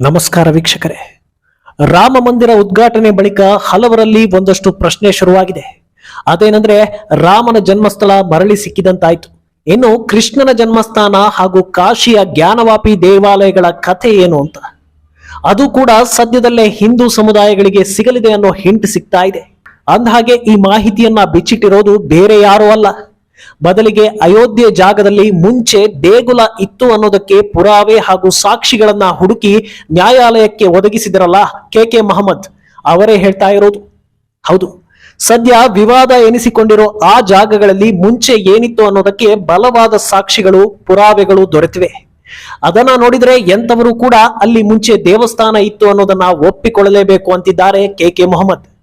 ನಮಸ್ಕಾರ ವೀಕ್ಷಕರೇ. ರಾಮ ಮಂದಿರ ಉದ್ಘಾಟನೆ ಬಳಿಕ ಹಲವರಲ್ಲಿ ಒಂದಷ್ಟು ಪ್ರಶ್ನೆ ಶುರುವಾಗಿದೆ. ಅದೇನೆಂದ್ರೆ ರಾಮನ ಜನ್ಮಸ್ಥಳ ಮರಳಿ ಸಿಕ್ಕಿದಂತಾಯ್ತು. ಇನ್ನು ಕೃಷ್ಣನ ಜನ್ಮಸ್ಥಾನ ಹಾಗೂ ಕಾಶಿಯ ಜ್ಞಾನವಾಪಿ ದೇವಾಲಯಗಳ ಕಥೆ ಏನು ಅಂತ? ಅದು ಕೂಡ ಸದ್ಯದಲ್ಲೇ ಹಿಂದೂ ಸಮುದಾಯಗಳಿಗೆ ಸಿಗಲಿದೆ ಅನ್ನೋ ಹಿಂಟ್ ಸಿಗ್ತಾ ಇದೆ. ಅಂದಹಾಗೆ ಈ ಮಾಹಿತಿಯನ್ನ ಬಿಚ್ಚಿಟ್ಟಿರೋದು ಬೇರೆ ಯಾರೂ ಅಲ್ಲ. ಬದಲಿಗೆ ಅಯೋಧ್ಯೆ ಜಾಗದಲ್ಲಿ ಮುಂಚೆ ದೇಗುಲ ಇತ್ತು ಅನ್ನೋದಕ್ಕೆ ಪುರಾವೆ ಹಾಗೂ ಸಾಕ್ಷಿಗಳನ್ನ ಹುಡುಕಿ ನ್ಯಾಯಾಲಯಕ್ಕೆ ಒದಗಿಸಿದರಲ್ಲ ಕೆ ಕೆ ಮಹಮ್ಮದ್. ಅವರೇ ಹೇಳ್ತಾ ಇರೋದು. ಹೌದು. ಸದ್ಯ ವಿವಾದ ಎನಿಸಿಕೊಂಡಿರೋ ಆ ಜಾಗಗಳಲ್ಲಿ ಮುಂಚೆ ಏನಿತ್ತು ಅನ್ನೋದಕ್ಕೆ ಬಲವಾದ ಸಾಕ್ಷಿಗಳು, ಪುರಾವೆಗಳು ದೊರೆತಿವೆ. ಅದನ್ನ ನೋಡಿದ್ರೆ ಎಂತವರು ಕೂಡ ಅಲ್ಲಿ ಮುಂಚೆ ದೇವಸ್ಥಾನ ಇತ್ತು ಅನ್ನೋದನ್ನ ಒಪ್ಪಿಕೊಳ್ಳಲೇಬೇಕು ಅಂತಿದ್ದಾರೆ ಕೆ ಕೆ ಮೊಹಮ್ಮದ್.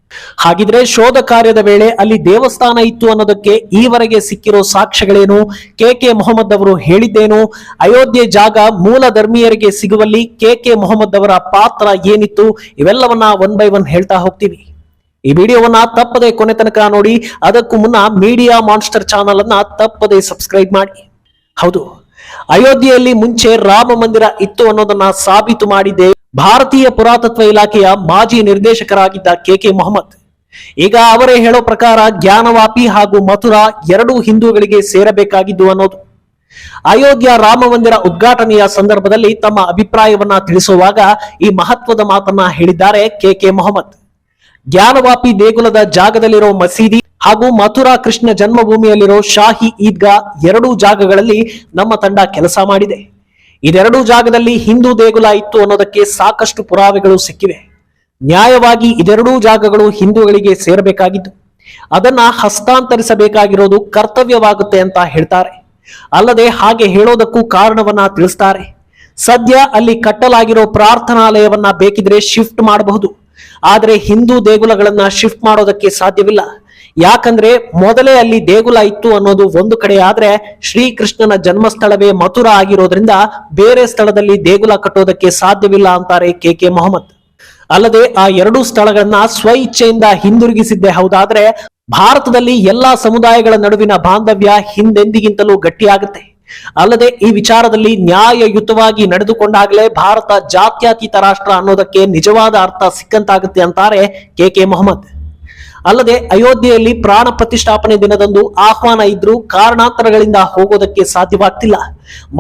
ಹಾಗಿದ್ರೆ ಶೋಧ ಕಾರ್ಯದ ವೇಳೆ ಅಲ್ಲಿ ದೇವಸ್ಥಾನ ಇತ್ತು ಅನ್ನೋದಕ್ಕೆ ಈವರೆಗೆ ಸಿಕ್ಕಿರೋ ಸಾಕ್ಷ್ಯಗಳೇನು? ಕೆ ಕೆ ಮೊಹಮ್ಮದ್ ಅವರು ಹೇಳಿದ್ದೇನು? ಅಯೋಧ್ಯೆ ಜಾಗ ಮೂಲ ಧರ್ಮೀಯರಿಗೆ ಸಿಗುವಲ್ಲಿ ಕೆ ಕೆ ಮೊಹಮ್ಮದ್ ಅವರ ಪಾತ್ರ ಏನಿತ್ತು? ಇವೆಲ್ಲವನ್ನ ಒನ್ ಬೈ ಒನ್ ಹೇಳ್ತಾ ಹೋಗ್ತೀವಿ. ಈ ವಿಡಿಯೋವನ್ನ ತಪ್ಪದೆ ಕೊನೆ ತನಕ ನೋಡಿ, ಅದಕ್ಕೂ ಮುನ್ನ ಮೀಡಿಯಾ ಮಾನ್ಸ್ಟರ್ ಚಾನಲ್ ಅನ್ನ ತಪ್ಪದೆ ಸಬ್ಸ್ಕ್ರೈಬ್ ಮಾಡಿ. ಹೌದು, ಅಯೋಧ್ಯೆಯಲ್ಲಿ ಮುಂಚೆ ರಾಮ ಮಂದಿರ ಇತ್ತು ಅನ್ನೋದನ್ನ ಸಾಬೀತು ಮಾಡಿದೆ ಭಾರತೀಯ ಪುರಾತತ್ವ ಇಲಾಖೆಯ ಮಾಜಿ ನಿರ್ದೇಶಕರಾಗಿದ್ದ ಕೆ ಕೆ ಮೊಹಮ್ಮದ್. ಈಗ ಅವರೇ ಹೇಳೋ ಪ್ರಕಾರ ಜ್ಞಾನವಾಪಿ ಹಾಗೂ ಮಥುರಾ ಎರಡೂ ಹಿಂದೂಗಳಿಗೆ ಸೇರಬೇಕಾಗಿದ್ದು ಅನ್ನೋದು. ಅಯೋಧ್ಯ ರಾಮ ಮಂದಿರ ಉದ್ಘಾಟನೆಯ ಸಂದರ್ಭದಲ್ಲಿ ತಮ್ಮ ಅಭಿಪ್ರಾಯವನ್ನ ತಿಳಿಸುವಾಗ ಈ ಮಹತ್ವದ ಮಾತನ್ನ ಹೇಳಿದ್ದಾರೆ ಕೆ ಕೆ ಮೊಹಮ್ಮದ್. ಜ್ಞಾನವಾಪಿ ದೇಗುಲದ ಜಾಗದಲ್ಲಿರೋ ಮಸೀದಿ ಹಾಗೂ ಮಥುರಾ ಕೃಷ್ಣ ಜನ್ಮಭೂಮಿಯಲ್ಲಿರೋ ಶಾಹಿ ಈದ್ಗಾ ಎರಡೂ ಜಾಗಗಳಲ್ಲಿ ನಮ್ಮ ತಂಡ ಕೆಲಸ ಮಾಡಿದೆ. ಇದೆರಡೂ ಜಾಗದಲ್ಲಿ ಹಿಂದೂ ದೇಗುಲ ಇತ್ತು ಅನ್ನೋದಕ್ಕೆ ಸಾಕಷ್ಟು ಪುರಾವೆಗಳು ಸಿಕ್ಕಿವೆ. ನ್ಯಾಯವಾಗಿ ಇದೆರಡೂ ಜಾಗಗಳು ಹಿಂದೂಗಳಿಗೆ ಸೇರಬೇಕಾಗಿತ್ತು. ಅದನ್ನ ಹಸ್ತಾಂತರಿಸಬೇಕಾಗಿರೋದು ಕರ್ತವ್ಯವಾಗುತ್ತೆ ಅಂತ ಹೇಳ್ತಾರೆ. ಅಲ್ಲದೆ ಹಾಗೆ ಹೇಳೋದಕ್ಕೂ ಕಾರಣವನ್ನ ತಿಳಿಸ್ತಾರೆ. ಸದ್ಯ ಅಲ್ಲಿ ಕಟ್ಟಲಾಗಿರೋ ಪ್ರಾರ್ಥನಾಲಯವನ್ನ ಬೇಕಿದ್ರೆ ಶಿಫ್ಟ್ ಮಾಡಬಹುದು. ಆದರೆ ಹಿಂದೂ ದೇಗುಲಗಳನ್ನ ಶಿಫ್ಟ್ ಮಾಡೋದಕ್ಕೆ ಸಾಧ್ಯವಿಲ್ಲ. ಯಾಕಂದ್ರೆ ಮೊದಲೇ ಅಲ್ಲಿ ದೇಗುಲ ಇತ್ತು ಅನ್ನೋದು ಒಂದು ಕಡೆ ಆದ್ರೆ ಶ್ರೀಕೃಷ್ಣನ ಜನ್ಮಸ್ಥಳವೇ ಮಥುರಾ ಆಗಿರೋದ್ರಿಂದ ಬೇರೆ ಸ್ಥಳದಲ್ಲಿ ದೇಗುಲ ಕಟ್ಟೋದಕ್ಕೆ ಸಾಧ್ಯವಿಲ್ಲ ಅಂತಾರೆ ಕೆ ಕೆ ಮೊಹಮ್ಮದ್. ಅಲ್ಲದೆ ಆ ಎರಡೂ ಸ್ಥಳಗಳನ್ನ ಸ್ವ ಇಚ್ಛೆಯಿಂದ ಹಿಂದಿರುಗಿಸಿದ್ದೇ ಹೌದಾದ್ರೆ ಭಾರತದಲ್ಲಿ ಎಲ್ಲಾ ಸಮುದಾಯಗಳ ನಡುವಿನ ಬಾಂಧವ್ಯ ಹಿಂದೆಂದಿಗಿಂತಲೂ ಗಟ್ಟಿಯಾಗುತ್ತೆ. ಅಲ್ಲದೆ ಈ ವಿಚಾರದಲ್ಲಿ ನ್ಯಾಯಯುತವಾಗಿ ನಡೆದುಕೊಂಡಾಗಲೇ ಭಾರತ ಜಾತ್ಯತೀತ ರಾಷ್ಟ್ರ ಅನ್ನೋದಕ್ಕೆ ನಿಜವಾದ ಅರ್ಥ ಸಿಕ್ಕಂತಾಗುತ್ತೆ ಅಂತಾರೆ ಕೆ ಕೆ ಮೊಹಮ್ಮದ್. ಅಲ್ಲದೆ ಅಯೋಧ್ಯೆಯಲ್ಲಿ ಪ್ರಾಣ ಪ್ರತಿಷ್ಠಾಪನೆ ದಿನದಂದು ಆಹ್ವಾನ ಇದ್ರೂ ಕಾರಣಾಂತರಗಳಿಂದ ಹೋಗೋದಕ್ಕೆ ಸಾಧ್ಯವಾಗ್ತಿಲ್ಲ.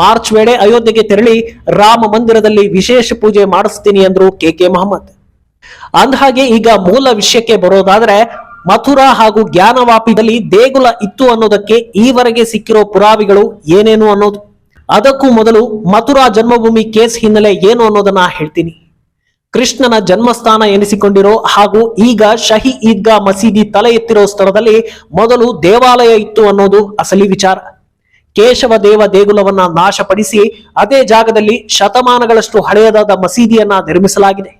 ಮಾರ್ಚ್ ವೇಳೆ ಅಯೋಧ್ಯೆಗೆ ತೆರಳಿ ರಾಮ ಮಂದಿರದಲ್ಲಿ ವಿಶೇಷ ಪೂಜೆ ಮಾಡಿಸ್ತೀನಿ ಅಂದ್ರು ಕೆ ಕೆ ಮೊಹಮ್ಮದ್ ಅಂದಹಾಗೆ ಈಗ ಮೂಲ ವಿಷಯಕ್ಕೆ ಬರೋದಾದ್ರೆ ಮಥುರಾ ಹಾಗೂ ಜ್ಞಾನವಾಪಿದಲ್ಲಿ ದೇಗುಲ ಇತ್ತು ಅನ್ನೋದಕ್ಕೆ ಈವರೆಗೆ ಸಿಕ್ಕಿರೋ ಪುರಾವಿಗಳು ಏನೇನು ಅನ್ನೋದು. ಅದಕ್ಕೂ ಮೊದಲು ಮಥುರಾ ಜನ್ಮಭೂಮಿ ಕೇಸ್ ಹಿನ್ನೆಲೆ ಏನು ಅನ್ನೋದನ್ನ ಹೇಳ್ತೀನಿ. ಕೃಷ್ಣನ ಜನ್ಮಸ್ಥಾನ ಎನಿಸಿಕೊಂಡಿರೋ ಹಾಗೂ ಈಗ ಶಹಿ ಈದ್ಗಾ ಮಸೀದಿ ತಲೆ ಎತ್ತಿರೋ ಸ್ಥಳದಲ್ಲಿ ಮೊದಲು ದೇವಾಲಯ ಇತ್ತು ಅನ್ನೋದು ಅಸಲಿ ವಿಚಾರ. ಕೇಶವ ದೇವ ದೇಗುಲವನ್ನ ನಾಶಪಡಿಸಿ ಅದೇ ಜಾಗದಲ್ಲಿ ಶತಮಾನಗಳಷ್ಟು ಹಳೆಯದಾದ ಮಸೀದಿಯನ್ನ ನಿರ್ಮಿಸಲಾಗಿದೆ.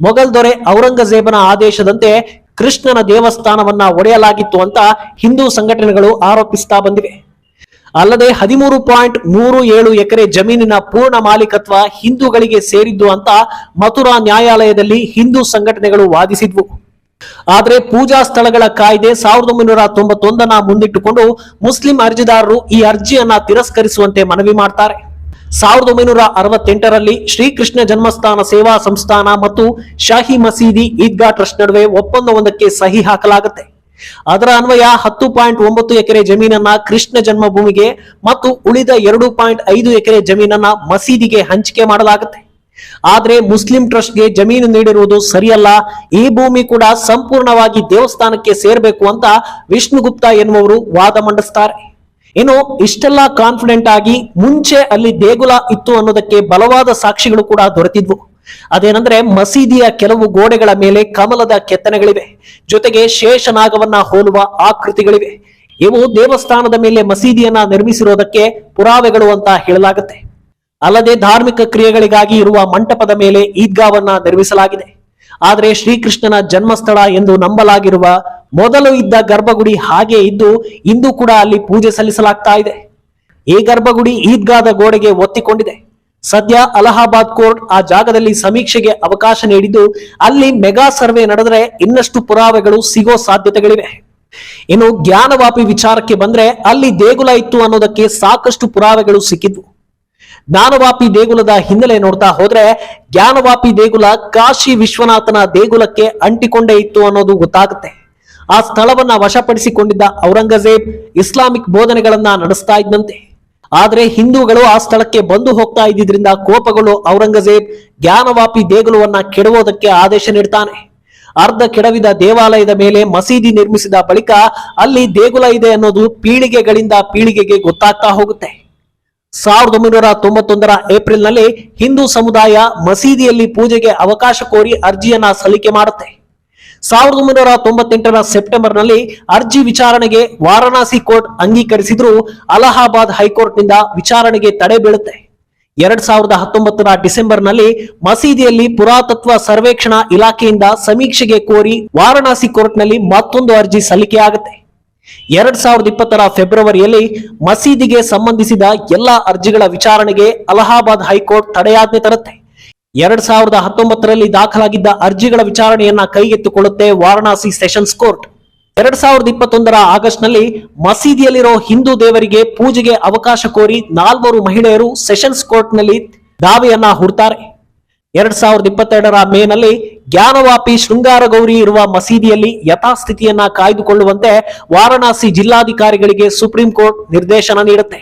ಮೊಘಲ್ ದೊರೆ ಔರಂಗಜೇಬನ ಆದೇಶದಂತೆ ಕೃಷ್ಣನ ದೇವಸ್ಥಾನವನ್ನ ಒಡೆಯಲಾಗಿತ್ತು ಅಂತ ಹಿಂದೂ ಸಂಘಟನೆಗಳು ಆರೋಪಿಸ್ತಾ ಬಂದಿವೆ. ಅಲ್ಲದೆ ಹದಿಮೂರು ಪಾಯಿಂಟ್ ಮೂರು ಏಳು ಎಕರೆ ಜಮೀನಿನ ಪೂರ್ಣ ಮಾಲೀಕತ್ವ ಹಿಂದೂಗಳಿಗೆ ಸೇರಿದ್ದು ಅಂತ ಮಥುರಾ ನ್ಯಾಯಾಲಯದಲ್ಲಿ ಹಿಂದೂ ಸಂಘಟನೆಗಳು ವಾದಿಸಿದ್ವು. ಆದರೆ ಪೂಜಾ ಸ್ಥಳಗಳ ಕಾಯ್ದೆ ಸಾವಿರದ ಒಂಬೈನೂರ ತೊಂಬತ್ತೊಂದನ್ನ ಮುಂದಿಟ್ಟುಕೊಂಡು ಮುಸ್ಲಿಂ ಅರ್ಜಿದಾರರು ಈ ಅರ್ಜಿಯನ್ನ ತಿರಸ್ಕರಿಸುವಂತೆ ಮನವಿ ಮಾಡ್ತಾರೆ. ಸಾವಿರದ ಒಂಬೈನೂರ ಅರವತ್ತೆಂಟರಲ್ಲಿ ಶ್ರೀಕೃಷ್ಣ ಜನ್ಮಸ್ಥಾನ ಸೇವಾ ಸಂಸ್ಥಾನ ಮತ್ತು ಶಾಹಿ ಮಸೀದಿ ಈದ್ಗಾ ಟ್ರಸ್ಟ್ ನಡುವೆ ಒಪ್ಪಂದವೊಂದಕ್ಕೆ ಸಹಿ ಹಾಕಲಾಗುತ್ತೆ. ಅದರ ಅನ್ವಯ ಹತ್ತು ಪಾಯಿಂಟ್ ಒಂಬತ್ತು ಎಕರೆ ಜಮೀನನ್ನ ಕೃಷ್ಣ ಜನ್ಮಭೂಮಿಗೆ ಮತ್ತು ಉಳಿದ ಎರಡು ಪಾಯಿಂಟ್ ಐದು ಎಕರೆ ಜಮೀನನ್ನ ಮಸೀದಿಗೆ ಹಂಚಿಕೆ ಮಾಡಲಾಗುತ್ತೆ. ಆದ್ರೆ ಮುಸ್ಲಿಂ ಟ್ರಸ್ಟ್ಗೆ ಜಮೀನು ನೀಡಿರುವುದು ಸರಿಯಲ್ಲ. ಈ ಭೂಮಿ ಕೂಡ ಸಂಪೂರ್ಣವಾಗಿ ದೇವಸ್ಥಾನಕ್ಕೆ ಸೇರ್ಬೇಕು ಅಂತ ವಿಷ್ಣುಗುಪ್ತ ಎನ್ನುವರು ವಾದ ಮಂಡಿಸ್ತಾರೆ. ಇನ್ನು ಇಷ್ಟೆಲ್ಲ ಕಾನ್ಫಿಡೆಂಟ್ ಆಗಿ ಮುಂಚೆ ಅಲ್ಲಿ ದೇಗುಲ ಇತ್ತು ಅನ್ನೋದಕ್ಕೆ ಬಲವಾದ ಸಾಕ್ಷಿಗಳು ಕೂಡ ದೊರೆತಿದ್ವು. ಅದೇನಂದ್ರೆ ಮಸೀದಿಯ ಕೆಲವು ಗೋಡೆಗಳ ಮೇಲೆ ಕಮಲದ ಕೆತ್ತನೆಗಳಿವೆ. ಜೊತೆಗೆ ಶೇಷನಾಗವನ್ನ ಹೋಲುವ ಆಕೃತಿಗಳಿವೆ. ಇವು ದೇವಸ್ಥಾನದ ಮೇಲೆ ಮಸೀದಿಯನ್ನ ನಿರ್ಮಿಸಿರುವುದಕ್ಕೆ ಪುರಾವೆಗಳು ಅಂತ ಹೇಳಲಾಗುತ್ತೆ. ಅಲ್ಲದೆ ಧಾರ್ಮಿಕ ಕ್ರಿಯೆಗಳಿಗಾಗಿ ಇರುವ ಮಂಟಪದ ಮೇಲೆ ಈದ್ಗಾವನ್ನ ನಿರ್ಮಿಸಲಾಗಿದೆ. ಆದರೆ ಶ್ರೀಕೃಷ್ಣನ ಜನ್ಮಸ್ಥಳ ಎಂದು ನಂಬಲಾಗಿರುವ ಮೊದಲು ಇದ್ದ ಗರ್ಭಗುಡಿ ಹಾಗೆ ಇದ್ದು ಇಂದು ಕೂಡ ಅಲ್ಲಿ ಪೂಜೆ ಸಲ್ಲಿಸಲಾಗ್ತಾ ಇದೆ. ಈ ಗರ್ಭಗುಡಿ ಈದ್ಗಾದ ಗೋಡೆಗೆ ಒತ್ತಿಕೊಂಡಿದೆ. ಸದ್ಯ ಅಲಹಾಬಾದ್ ಕೋರ್ಟ್ ಆ ಜಾಗದಲ್ಲಿ ಸಮೀಕ್ಷೆಗೆ ಅವಕಾಶ ನೀಡಿದ್ದು, ಅಲ್ಲಿ ಮೆಗಾ ಸರ್ವೆ ನಡೆದರೆ ಇನ್ನಷ್ಟು ಪುರಾವೆಗಳು ಸಿಗೋ ಸಾಧ್ಯತೆಗಳಿವೆ. ಇನ್ನು ಜ್ಞಾನವಾಪಿ ವಿಚಾರಕ್ಕೆ ಬಂದ್ರೆ ಅಲ್ಲಿ ದೇಗುಲ ಇತ್ತು ಅನ್ನೋದಕ್ಕೆ ಸಾಕಷ್ಟು ಪುರಾವೆಗಳು ಸಿಕ್ಕಿದ್ವು. ಜ್ಞಾನವಾಪಿ ದೇಗುಲದ ಹಿನ್ನೆಲೆ ನೋಡ್ತಾ ಹೋದ್ರೆ, ಜ್ಞಾನವಾಪಿ ದೇಗುಲ ಕಾಶಿ ವಿಶ್ವನಾಥನ ದೇಗುಲಕ್ಕೆ ಅಂಟಿಕೊಂಡೇ ಇತ್ತು ಅನ್ನೋದು ಗೊತ್ತಾಗುತ್ತೆ. ಆ ಸ್ಥಳವನ್ನ ವಶಪಡಿಸಿಕೊಂಡಿದ್ದ ಔರಂಗಜೇಬ್ ಇಸ್ಲಾಮಿಕ್ ಬೋಧನೆಗಳನ್ನ ನಡೆಸ್ತಾ ಇದ್ದಂತೆ ಆದ್ರೆ ಹಿಂದೂಗಳು ಆ ಸ್ಥಳಕ್ಕೆ ಬಂದು ಹೋಗ್ತಾ ಇದ್ದಿದ್ರಿಂದ ಕೋಪಗಳು ಔರಂಗಜೇಬ್ ಜ್ಞಾನವಾಪಿ ದೇಗುಲವನ್ನ ಕೆಡವೋದಕ್ಕೆ ಆದೇಶ ನೀಡ್ತಾನೆ. ಅರ್ಧ ಕೆಡವಿದ ದೇವಾಲಯದ ಮೇಲೆ ಮಸೀದಿ ನಿರ್ಮಿಸಿದ ಬಳಿಕ ಅಲ್ಲಿ ದೇಗುಲ ಇದೆ ಅನ್ನೋದು ಪೀಳಿಗೆಗಳಿಂದ ಪೀಳಿಗೆಗೆ ಗೊತ್ತಾಗ್ತಾ ಹೋಗುತ್ತೆ. ಸಾವಿರದ ಒಂಬೈನೂರ ತೊಂಬತ್ತೊಂದರ ಏಪ್ರಿಲ್ನಲ್ಲಿ ಹಿಂದೂ ಸಮುದಾಯ ಮಸೀದಿಯಲ್ಲಿ ಪೂಜೆಗೆ ಅವಕಾಶ ಕೋರಿ ಅರ್ಜಿಯನ್ನ ಸಲ್ಲಿಕೆ ಮಾಡುತ್ತೆ. ಸಾವಿರದ ಒಂಬೈನೂರ ತೊಂಬತ್ತೆಂಟರ ಸೆಪ್ಟೆಂಬರ್ನಲ್ಲಿ ಅರ್ಜಿ ವಿಚಾರಣೆಗೆ ವಾರಣಾಸಿ ಕೋರ್ಟ್ ಅಂಗೀಕರಿಸಿದ್ರು ಅಲಹಾಬಾದ್ ಹೈಕೋರ್ಟ್ನಿಂದ ವಿಚಾರಣೆಗೆ ತಡೆ ಬೀಳುತ್ತೆ. ಎರಡ್ ಸಾವಿರದ ಹತ್ತೊಂಬತ್ತರ ಡಿಸೆಂಬರ್ನಲ್ಲಿ ಮಸೀದಿಯಲ್ಲಿ ಪುರಾತತ್ವ ಸರ್ವೇಕ್ಷಣಾ ಇಲಾಖೆಯಿಂದ ಸಮೀಕ್ಷೆಗೆ ಕೋರಿ ವಾರಣಾಸಿ ಕೋರ್ಟ್ನಲ್ಲಿ ಮತ್ತೊಂದು ಅರ್ಜಿ ಸಲ್ಲಿಕೆಯಾಗುತ್ತೆ ಎರಡ್ ಸಾವಿರದ ಇಪ್ಪತ್ತರ ಫೆಬ್ರವರಿಯಲ್ಲಿ ಮಸೀದಿಗೆ ಸಂಬಂಧಿಸಿದ ಎಲ್ಲಾ ಅರ್ಜಿಗಳ ವಿಚಾರಣೆಗೆ ಅಲಹಾಬಾದ್ ಹೈಕೋರ್ಟ್ ತಡೆಯಾಜ್ಞೆ ತರುತ್ತೆ. ಎರಡ್ ಸಾವಿರದ ಹತ್ತೊಂಬತ್ತರಲ್ಲಿ ದಾಖಲಾಗಿದ್ದ ಅರ್ಜಿಗಳ ವಿಚಾರಣೆಯನ್ನ ಕೈಗೆತ್ತಿಕೊಳ್ಳುತ್ತೆ ವಾರಣಾಸಿ ಸೆಷನ್ಸ್ ಕೋರ್ಟ್. ಎರಡ್ ಸಾವಿರದ ಇಪ್ಪತ್ತೊಂದರ ಆಗಸ್ಟ್ನಲ್ಲಿ ಮಸೀದಿಯಲ್ಲಿರೋ ಹಿಂದೂ ದೇವರಿಗೆ ಪೂಜೆಗೆ ಅವಕಾಶ ಕೋರಿ ನಾಲ್ವರು ಮಹಿಳೆಯರು ಸೆಷನ್ಸ್ ಕೋರ್ಟ್ನಲ್ಲಿ ದಾವೆಯನ್ನ ಹುಡ್ತಾರೆ. ಎರಡ್ ಸಾವಿರದ ಇಪ್ಪತ್ತೆರಡರ ಮೇನಲ್ಲಿ ಜ್ಞಾನವಾಪಿ ಶೃಂಗಾರ ಗೌರಿ ಇರುವ ಮಸೀದಿಯಲ್ಲಿ ಯಥಾಸ್ಥಿತಿಯನ್ನ ಕಾಯ್ದುಕೊಳ್ಳುವಂತೆ ವಾರಣಾಸಿ ಜಿಲ್ಲಾಧಿಕಾರಿಗಳಿಗೆ ಸುಪ್ರೀಂ ಕೋರ್ಟ್ ನಿರ್ದೇಶನ ನೀಡುತ್ತೆ.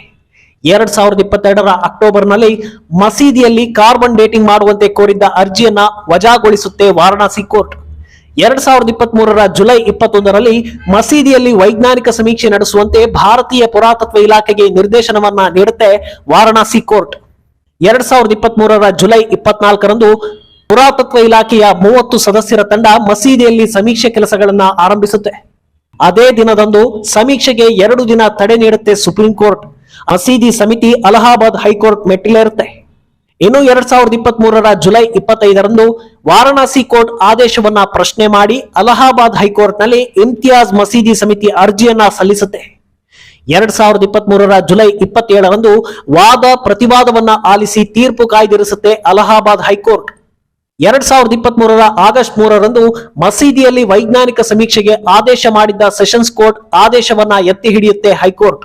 ಎರಡ್ ಸಾವಿರದ ಇಪ್ಪತ್ತೆರಡರ ಅಕ್ಟೋಬರ್ನಲ್ಲಿ ಮಸೀದಿಯಲ್ಲಿ ಕಾರ್ಬನ್ ಡೇಟಿಂಗ್ ಮಾಡುವಂತೆ ಕೋರಿದ್ದ ಅರ್ಜಿಯನ್ನ ವಜಾಗೊಳಿಸುತ್ತೆ ವಾರಣಾಸಿ ಕೋರ್ಟ್. ಎರಡ್ ಸಾವಿರದ ಇಪ್ಪತ್ತ್ ಮೂರರ ಜುಲೈ ಇಪ್ಪತ್ತೊಂದರಲ್ಲಿ ಮಸೀದಿಯಲ್ಲಿ ವೈಜ್ಞಾನಿಕ ಸಮೀಕ್ಷೆ ನಡೆಸುವಂತೆ ಭಾರತೀಯ ಪುರಾತತ್ವ ಇಲಾಖೆಗೆ ನಿರ್ದೇಶನವನ್ನ ನೀಡುತ್ತೆ ವಾರಣಾಸಿ ಕೋರ್ಟ್. ಎರಡ್ ಸಾವಿರದ ಇಪ್ಪತ್ತ್ ಮೂರರ ಜುಲೈ ಇಪ್ಪತ್ನಾಲ್ಕರಂದು ಪುರಾತತ್ವ ಇಲಾಖೆಯ ಮೂವತ್ತು ಸದಸ್ಯರ ತಂಡ ಮಸೀದಿಯಲ್ಲಿ ಸಮೀಕ್ಷೆ ಕೆಲಸಗಳನ್ನ ಆರಂಭಿಸುತ್ತೆ. ಅದೇ ದಿನದಂದು ಸಮೀಕ್ಷೆಗೆ ಎರಡು ದಿನ ತಡೆ ನೀಡುತ್ತೆ ಸುಪ್ರೀಂ ಕೋರ್ಟ್. ಮಸೀದಿ ಸಮಿತಿ ಅಲಹಾಬಾದ್ ಹೈಕೋರ್ಟ್ ಮೆಟ್ಟಿಲೇರುತ್ತೆ. ಇನ್ನು ಎರಡ್ ಸಾವಿರದ ಇಪ್ಪತ್ತ್ ಮೂರರ ಜುಲೈ ಇಪ್ಪತ್ತೈದರಂದು ವಾರಣಾಸಿ ಕೋರ್ಟ್ ಆದೇಶವನ್ನ ಪ್ರಶ್ನೆ ಮಾಡಿ ಅಲಹಾಬಾದ್ ಹೈಕೋರ್ಟ್ನಲ್ಲಿ ಇಮ್ತಿಯಾಜ್ ಮಸೀದಿ ಸಮಿತಿ ಅರ್ಜಿಯನ್ನ ಸಲ್ಲಿಸುತ್ತೆ. ಎರಡ್ ಸಾವಿರದ ಇಪ್ಪತ್ತ್ ಮೂರರ ಜುಲೈ ಇಪ್ಪತ್ತೇಳರಂದು ವಾದ ಪ್ರತಿವಾದವನ್ನ ಆಲಿಸಿ ತೀರ್ಪು ಕಾಯ್ದಿರಿಸುತ್ತೆ ಅಲಹಾಬಾದ್ ಹೈಕೋರ್ಟ್. ಎರಡ್ ಸಾವಿರದ ಇಪ್ಪತ್ತ್ ಮೂರರ ಆಗಸ್ಟ್ ಮೂರರಂದು ಮಸೀದಿಯಲ್ಲಿ ವೈಜ್ಞಾನಿಕ ಸಮೀಕ್ಷೆಗೆ ಆದೇಶ ಮಾಡಿದ್ದ ಸೆಷನ್ಸ್ ಕೋರ್ಟ್ ಆದೇಶವನ್ನ ಎತ್ತಿ ಹಿಡಿಯುತ್ತೆ ಹೈಕೋರ್ಟ್.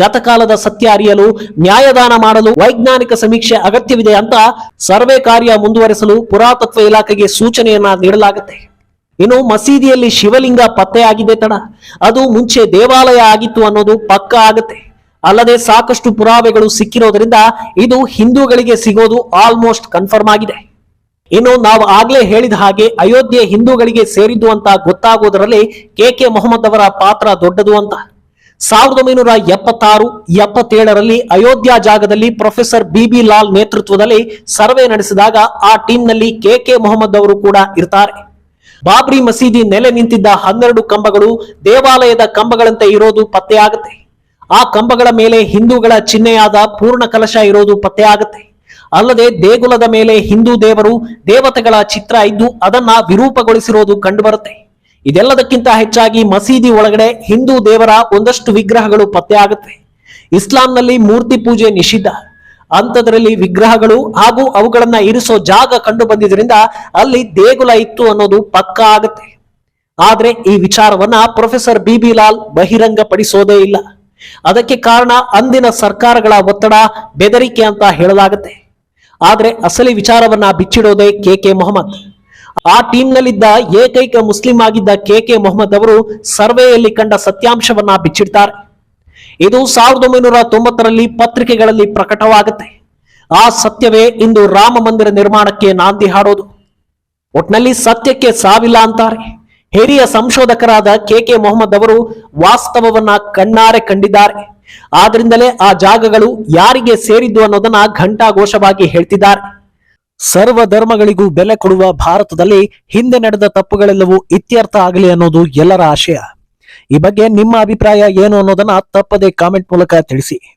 ಗತಕಾಲದ ಸತ್ಯ ಅರಿಯಲು, ನ್ಯಾಯದಾನ ಮಾಡಲು ವೈಜ್ಞಾನಿಕ ಸಮೀಕ್ಷೆ ಅಗತ್ಯವಿದೆ ಅಂತ ಸರ್ವೆ ಕಾರ್ಯ ಮುಂದುವರೆಸಲು ಪುರಾತತ್ವ ಇಲಾಖೆಗೆ ಸೂಚನೆಯನ್ನ ನೀಡಲಾಗುತ್ತೆ. ಇನ್ನು ಮಸೀದಿಯಲ್ಲಿ ಶಿವಲಿಂಗ ಪತ್ತೆಯಾಗಿದೆ ತಡ. ಅದು ಮುಂಚೆ ದೇವಾಲಯ ಆಗಿತ್ತು ಅನ್ನೋದು ಪಕ್ಕ ಆಗುತ್ತೆ. ಅಲ್ಲದೆ ಸಾಕಷ್ಟು ಪುರಾವೆಗಳು ಸಿಕ್ಕಿರೋದ್ರಿಂದ ಇದು ಹಿಂದೂಗಳಿಗೆ ಸಿಗೋದು ಆಲ್ಮೋಸ್ಟ್ ಕನ್ಫರ್ಮ್ ಆಗಿದೆ. ಇನ್ನು ನಾವು ಆಗ್ಲೇ ಹೇಳಿದ ಹಾಗೆ ಅಯೋಧ್ಯೆ ಹಿಂದೂಗಳಿಗೆ ಸೇರಿದ್ದು ಅಂತ ಗೊತ್ತಾಗೋದರಲ್ಲಿ ಕೆ ಕೆ ಮೊಹಮ್ಮದ್ ಅವರ ಪಾತ್ರ ದೊಡ್ಡದು ಅಂತ. ಸಾವಿರದ ಒಂಬೈನೂರ ಎಪ್ಪತ್ತಾರು, ಎಪ್ಪತ್ತೇಳರಲ್ಲಿ ಅಯೋಧ್ಯ ಜಾಗದಲ್ಲಿ ಪ್ರೊಫೆಸರ್ ಬಿ ಬಿ ಲಾಲ್ ನೇತೃತ್ವದಲ್ಲಿ ಸರ್ವೆ ನಡೆಸಿದಾಗ ಆ ಟೀಮ್ನಲ್ಲಿ ಕೆ ಕೆ ಮೊಹಮ್ಮದ್ ಅವರು ಕೂಡ ಇರ್ತಾರೆ. ಬಾಬ್ರಿ ಮಸೀದಿ ನೆಲೆ ನಿಂತಿದ್ದ ಹನ್ನೆರಡು ಕಂಬಗಳು ದೇವಾಲಯದ ಕಂಬಗಳಂತೆ ಇರೋದು ಪತ್ತೆಯಾಗುತ್ತೆ ಆ ಕಂಬಗಳ ಮೇಲೆ ಹಿಂದೂಗಳ ಚಿಹ್ನೆಯಾದ ಪೂರ್ಣ ಕಲಶ ಇರೋದು ಪತ್ತೆಯಾಗುತ್ತೆ ಅಲ್ಲದೆ ದೇಗುಲದ ಮೇಲೆ ಹಿಂದೂ ದೇವರು ದೇವತೆಗಳ ಚಿತ್ರ ಇದ್ದು ಅದನ್ನ ವಿರೂಪಗೊಳಿಸಿರೋದು ಕಂಡುಬರುತ್ತೆ ಇದೆಲ್ಲದಕ್ಕಿಂತ ಹೆಚ್ಚಾಗಿ ಮಸೀದಿ ಒಳಗಡೆ ಹಿಂದೂ ದೇವರ ಒಂದಷ್ಟು ವಿಗ್ರಹಗಳು ಪತ್ತೆ ಆಗುತ್ತೆ. ಇಸ್ಲಾಂನಲ್ಲಿ ಮೂರ್ತಿ ಪೂಜೆ ನಿಷಿದ್ಧ. ಅಂಥದ್ರಲ್ಲಿ ವಿಗ್ರಹಗಳು ಹಾಗೂ ಅವುಗಳನ್ನ ಇರಿಸೋ ಜಾಗ ಕಂಡು ಬಂದಿದ್ರಿಂದ ಅಲ್ಲಿ ದೇಗುಲ ಇತ್ತು ಅನ್ನೋದು ಪಕ್ಕ ಆಗುತ್ತೆ. ಆದ್ರೆ ಈ ವಿಚಾರವನ್ನ ಪ್ರೊಫೆಸರ್ ಬಿ ಬಿ ಲಾಲ್ ಬಹಿರಂಗಪಡಿಸೋದೇ ಇಲ್ಲ. ಅದಕ್ಕೆ ಕಾರಣ ಅಂದಿನ ಸರ್ಕಾರಗಳ ಒತ್ತಡ ಬೆದರಿಕೆ ಅಂತ ಹೇಳಲಾಗುತ್ತೆ. ಆದ್ರೆ ಅಸಲಿ ವಿಚಾರವನ್ನ ಬಿಚ್ಚಿಡೋದೇ ಕೆ ಕೆ ಮೊಹಮ್ಮದ್. ಆ ಟೀಮ್ನಲ್ಲಿದ್ದ ಏಕೈಕ ಮುಸ್ಲಿಂ ಆಗಿದ್ದ ಕೆ ಕೆ ಮೊಹಮ್ಮದ್ ಅವರು ಸರ್ವೆಯಲ್ಲಿ ಕಂಡ ಸತ್ಯಾಂಶವನ್ನ ಬಿಚ್ಚಿಡ್ತಾರೆ. ಇದು ಸಾವಿರದ ಒಂಬೈನೂರ ತೊಂಬತ್ತರಲ್ಲಿ ಪತ್ರಿಕೆಗಳಲ್ಲಿ ಪ್ರಕಟವಾಗುತ್ತೆ. ಆ ಸತ್ಯವೇ ಇಂದು ರಾಮ ಮಂದಿರ ನಿರ್ಮಾಣಕ್ಕೆ ನಾಂದಿ ಹಾಡೋದು. ಒಟ್ನಲ್ಲಿ ಸತ್ಯಕ್ಕೆ ಸಾವಿಲ್ಲ ಅಂತಾರೆ. ಹಿರಿಯ ಸಂಶೋಧಕರಾದ ಕೆ ಕೆ ಮೊಹಮ್ಮದ್ ಅವರು ವಾಸ್ತವವನ್ನ ಕಣ್ಣಾರೆ ಕಂಡಿದ್ದಾರೆ. ಆದ್ರಿಂದಲೇ ಆ ಜಾಗಗಳು ಯಾರಿಗೆ ಸೇರಿದ್ದು ಅನ್ನೋದನ್ನ ಘಂಟಾಘೋಷವಾಗಿ ಹೇಳ್ತಿದ್ದಾರೆ. ಸರ್ವ ಧರ್ಮಗಳಿಗೂ ಬೆಲೆ ಕೊಡುವ ಭಾರತದಲ್ಲಿ ಹಿಂದೆ ನಡೆದ ತಪ್ಪುಗಳೆಲ್ಲವೂ ಇತ್ಯರ್ಥ ಆಗಲಿ ಅನ್ನೋದು ಎಲ್ಲರ ಆಶಯ. ಈ ಬಗ್ಗೆ ನಿಮ್ಮ ಅಭಿಪ್ರಾಯ ಏನು ಅನ್ನೋದನ್ನ ತಪ್ಪದೆ ಕಾಮೆಂಟ್ ಮೂಲಕ ತಿಳಿಸಿ.